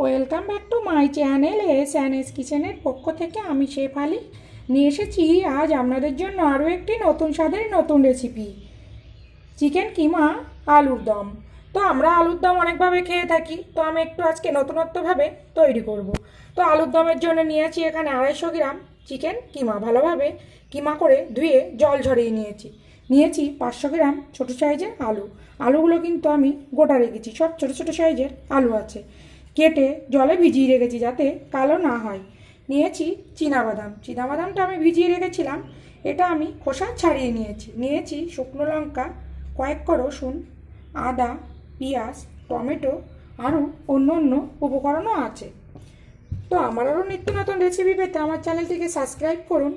Welcome back to my channel S and S কিচেনের পক্ষ থেকে আমি শেফ আলি নিয়ে এসেছি আজ আপনাদের জন্য আরও একটি নতুন স্বাদের নতুন রেসিপি চিকেন কিমা, আলুর দম। তো আমরা আলুর দম অনেকভাবে খেয়ে থাকি, তো আমি একটু আজকে নতুনত্বভাবে তৈরি করব। তো আলুর দমের জন্য নিয়েছি এখানে আড়াইশো গ্রাম চিকেন কিমা ভালোভাবে কিমা করে ধুয়ে জল ঝরিয়ে নিয়েছি। নিয়েছি পাঁচশো গ্রাম ছোটো সাইজের আলু। আলুগুলো কিন্তু আমি গোটা রেখেছি, সব ছোটো ছোটো সাইজের আলু আছে। কেটে জলে ভিজিয়ে রেখেছি যাতে কালো না হয়। নিয়েছি চীনাবাদাম। চীনাবাদামটা আমি ভিজিয়ে রেখেছিলাম। এটা আমি খোসা ছাড়িয়ে নিয়েছি। নিয়েছি শুকনো লঙ্কা, কয়েক রসুন, আদা, পেঁয়াজ, টমেটো আরও অন্য অন্য উপকরণও আছে। তো আমার আরও নিত্য নতুন রেসিপি পেতে আমার চ্যানেলটিকে সাবস্ক্রাইব করুন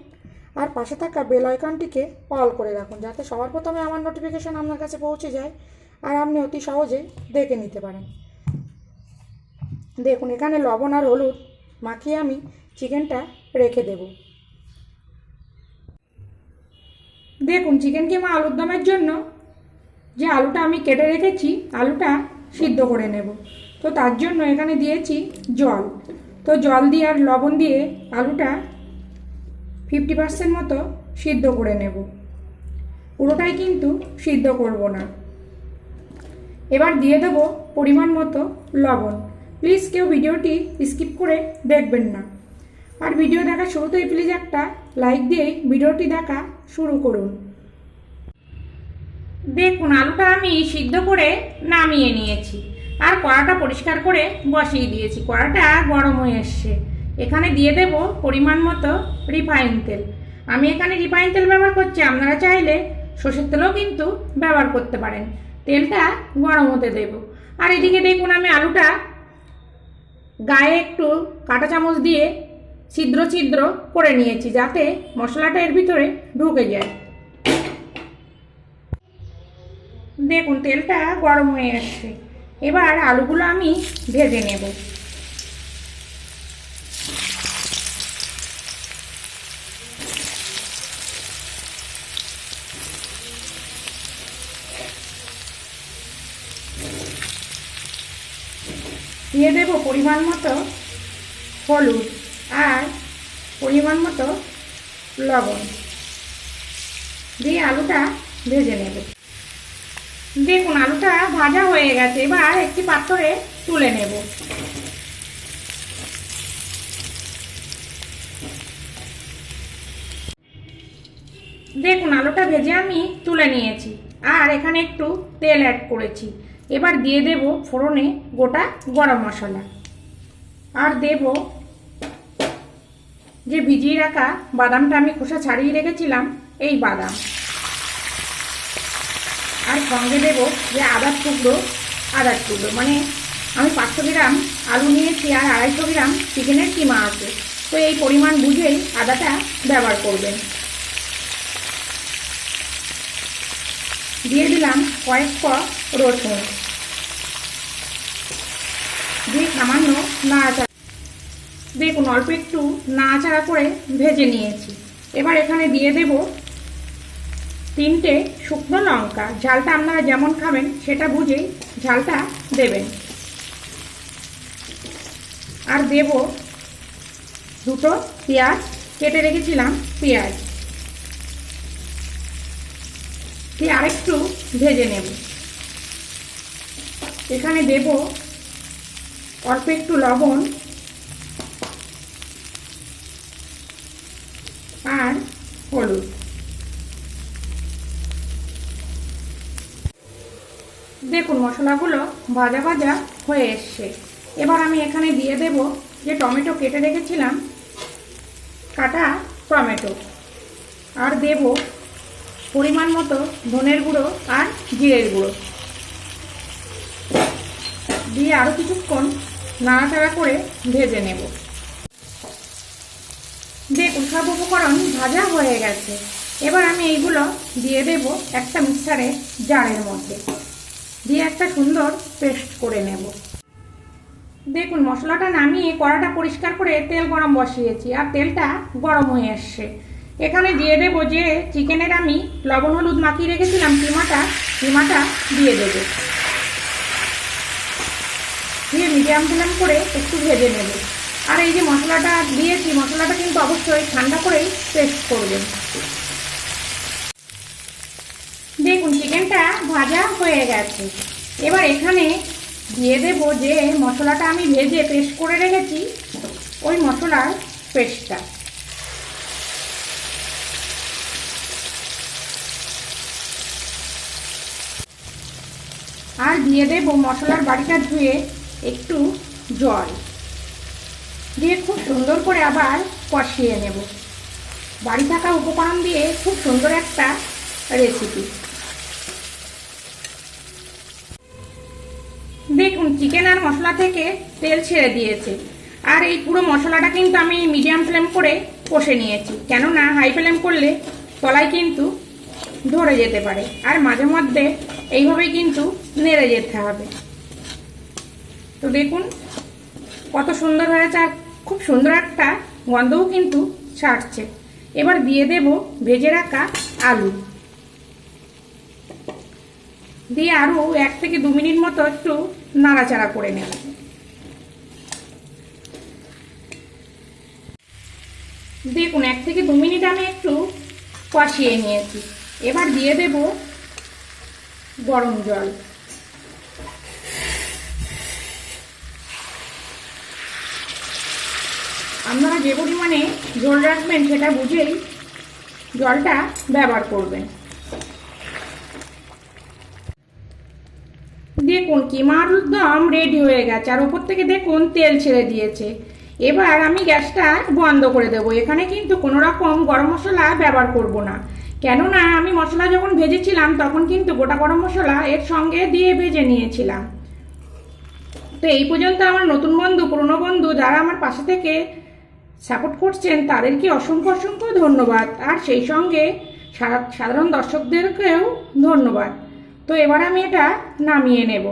আর পাশে থাকা বেল আইকনটিকে অল করে রাখুন যাতে সবার প্রথমে আমার নোটিফিকেশন আপনার কাছে পৌঁছে যায় আর আপনি অতি সহজেই দেখে নিতে পারেন। দেখুন, এখানে লবণ আর হলুদ মাখিয়ে আমি চিকেনটা রেখে দেব। দেখুন, চিকেন কিমা আলুর দমের জন্য যে আলুটা আমি কেটে রেখেছি, আলুটা সিদ্ধ করে নেব। তো তার জন্য এখানে দিয়েছি জল। তো জল দিয়ে আর লবণ দিয়ে আলুটা ফিফটি পার্সেন্ট মতো সিদ্ধ করে নেব। পুরোটাই কিন্তু সিদ্ধ করব না। এবার দিয়ে দেবো পরিমাণ মতো লবণ। প্লিজ কেউ ভিডিওটি স্কিপ করে দেখবেন না। আর ভিডিও দেখা শুরুতেই প্লিজ একটা লাইক দিয়ে ভিডিওটি দেখা শুরু করুন। দেখুন, আলুটা আমি সিদ্ধ করে নামিয়ে নিয়েছি। আর কড়াটা পরিষ্কার করে বসিয়ে দিয়েছি। কড়াটা গরম হয়ে এসছে। এখানে দিয়ে দেব পরিমাণ মতো রিফাইন তেল। আমি এখানে রিফাইন তেল ব্যবহার করছি। আপনারা চাইলে সর্ষের তেলও কিন্তু ব্যবহার করতে পারেন। তেলটা গরম হতে দেব। আর এদিকে দেখুন, আমি আলুটা গায়ে একটু কাঁটা চামচ দিয়ে ছিদ্র ছিদ্র করে নিয়েছি যাতে মশলাটা এর ভিতরে ঢুকে যায়। দেখুন, তেলটা গরম হয়ে আসছে এবার আলুগুলো আমি ভেজে নেব। দিয়ে দেব পরিমাণ মতো হলুদ আর পরিমাণ মতো লবণ। দিয়ে আলুটা ভেজে নেব। দেখুন, আলুটা ভাজা হয়ে গেছে। এবার একটি পাত্রে তুলে নেব। দেখুন, আলুটা ভেজে আমি তুলে নিয়েছি। আর এখানে একটু তেল অ্যাড করেছি। এবার দিয়ে দেব ফোড়নে গোটা গরম মশলা। আর দেব যে ভিজিয়ে রাখা বাদামটা আমি খোসা ছাড়িয়ে রেখেছিলাম, এই বাদাম। আর সঙ্গে দেব যে আদার টুকরো আদার টুকরো। মানে আমি পাঁচশো গ্রাম আলু নিয়েছি আর আড়াইশো গ্রাম চিকেনের কিমা আছে। তো এই পরিমাণ বুঝেই আদাটা ব্যবহার করবেন। দিয়ে দিলাম কয়েক ক রসুন। দিয়ে সামান্য নাড়াচাড়া দেখুন, অল্প একটু নাড়াচাড়া করে ভেজে নিয়েছি। এবার এখানে দিয়ে দেব তিনটে শুকনো লঙ্কা। ঝালটা আপনারা যেমন খাবেন, সেটা বুঝেই ঝালটা দেবেন। আর দেব দুটো পেঁয়াজ। কেটে রেখেছিলাম পেঁয়াজ। দিয়ে আরেকটু ভেজে নেব। এখানে দেব অল্প একটু লবণ আর হলুদ। দেখুন, মশলাগুলো ভাজা ভাজা হয়ে এসছে। এবার আমি এখানে দিয়ে দেব যে টমেটো কেটে রেখেছিলাম, কাটা টমেটো। আর দেব পরিমাণ মতো ধনের গুঁড়ো আর জিরের গুঁড়ো। দিয়ে আরও কিছুক্ষণ নাড়াচাড়া করে ভেজে নেব। দেখুন সব উপকরণ ভাজা হয়ে গেছে। এবার আমি এইগুলো দিয়ে দেব একটা মিক্সারে জারের মধ্যে। দিয়ে একটা সুন্দর পেস্ট করে নেব। দেখুন, মশলাটা নামিয়ে কড়াটা পরিষ্কার করে তেল গরম বসিয়েছি, আর তেলটা গরম হয়ে এসছে। এখানে দিয়ে দেবো যে চিকেনের আমি লবণ হলুদ মাখিয়ে রেখেছিলাম, কিমাটা কিমাটা দিয়ে দেবো। দিয়ে মিডিয়াম ফ্লেম করে একটু ভেজে নেব। আর এই যে মশলাটা দিয়েছি, মশলাটা কিন্তু অবশ্যই ঠান্ডা করেই পেস্ট করবেন। দেখুন, চিকেনটা ভাজা হয়ে গেছে। এবার এখানে দিয়ে দেব যে মশলাটা আমি ভেজে পেস্ট করে রেখেছি, ওই মশলার পেস্টটা আর দিয়ে দেব মশলার বাড়িটা ধুয়ে একটু জল। দিয়ে খুব সুন্দর করে আবার কষিয়ে নেব। বাড়ি থাকা উপকরণ দিয়ে খুব সুন্দর একটা রেসিপি দেখুন চিকেন আর মশলা থেকে তেল ছেড়ে দিয়েছে। আর এই পুরো মশলাটা কিন্তু আমি মিডিয়াম ফ্লেম করে কষে নিয়েছি। কেননা হাই ফ্লেম করলে তলায় কিন্তু ধরে যেতে পারে। আর মাঝে মধ্যে এইভাবেই কিন্তু নেড়ে যেতে হবে। তো দেখুন, কত সুন্দর হয়েছে আর খুব সুন্দর একটা গন্ধও কিন্তু ছাড়ছে। এবার দিয়ে দেব ভেজে রাখা আলু। দিয়ে আরও এক থেকে দু মিনিট মতো একটু নাড়াচাড়া করে নেব। দেখুন, এক থেকে দু মিনিট আমি একটু কষিয়ে নিয়েছি। এবার দিয়ে দেব গরম জল। আপনারা যে পরিমাণে জল রাখবেন সেটা বুঝেই জলটা ব্যবহার করবেন। দেখুন কিমার দম রেডি হয়ে গেছে, আর ওপর থেকে দেখুন তেল ছেড়ে দিয়েছে। এবার আমি গ্যাসটা বন্ধ করে দেবো। এখানে কিন্তু কোনো রকম গরম মশলা ব্যবহার করব না। কেননা আমি মশলা যখন ভেজেছিলাম, তখন কিন্তু গোটা গরম মশলা এর সঙ্গে দিয়ে ভেজে নিয়েছিলাম। তো এই পর্যন্ত আমার নতুন বন্ধু, পুরনো বন্ধু যারা আমার পাশে থেকে সাপোর্ট করছেন, তাদেরকে অসংখ্য অসংখ্য ধন্যবাদ। আর সেই সঙ্গে সাধারণ দর্শকদেরকেও ধন্যবাদ। তো এবার আমি এটা নামিয়ে নেব।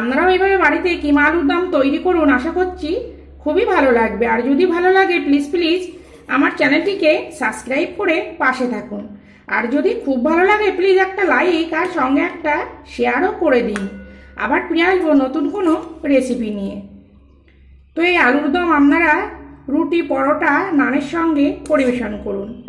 আপনারাও এভাবে বাড়িতে কিমা আলুর দম তৈরি করুন, আশা করছি খুবই ভালো লাগবে। আর যদি ভালো লাগে প্লিজ প্লিজ আমার চ্যানেলটিকে সাবস্ক্রাইব করে পাশে থাকুন। আর যদি খুব ভালো লাগে প্লিজ একটা লাইক আর সঙ্গে একটা শেয়ারও করে দিন। আবার ফিরে আসব নতুন কোনো রেসিপি নিয়ে। তো এই আলুর দম আপনারা রুটি, পরোটা, নানের সঙ্গে পরিবেশন করুন।